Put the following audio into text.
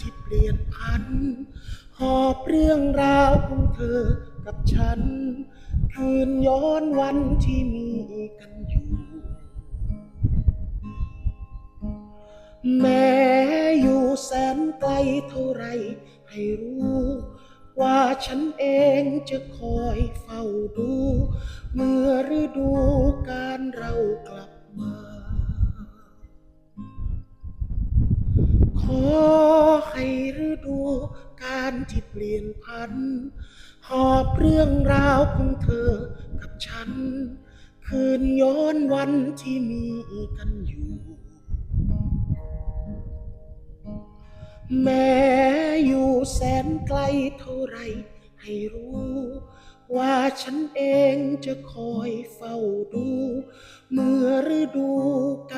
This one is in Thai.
ที่เปลี่ยนพัน หอบเรื่องราวของเธอกับฉัน คืนย้อนวันที่มีกันอยู่ แม้อยู่แสนไกลเท่าไรให้รู้ ว่าฉันเองจะคอยเฝ้าดู เมื่อฤดูการเรากลับมาขอ ฤดูการที่เปลี่ยนพัน หอบเรื่องราวของเธอกับฉัน คืนย้อนวันที่มีกันอยู่ แม้อยู่แสนไกลเท่าไรให้รู้ ว่าฉันเองจะคอยเฝ้าดู เมื่อฤดูกา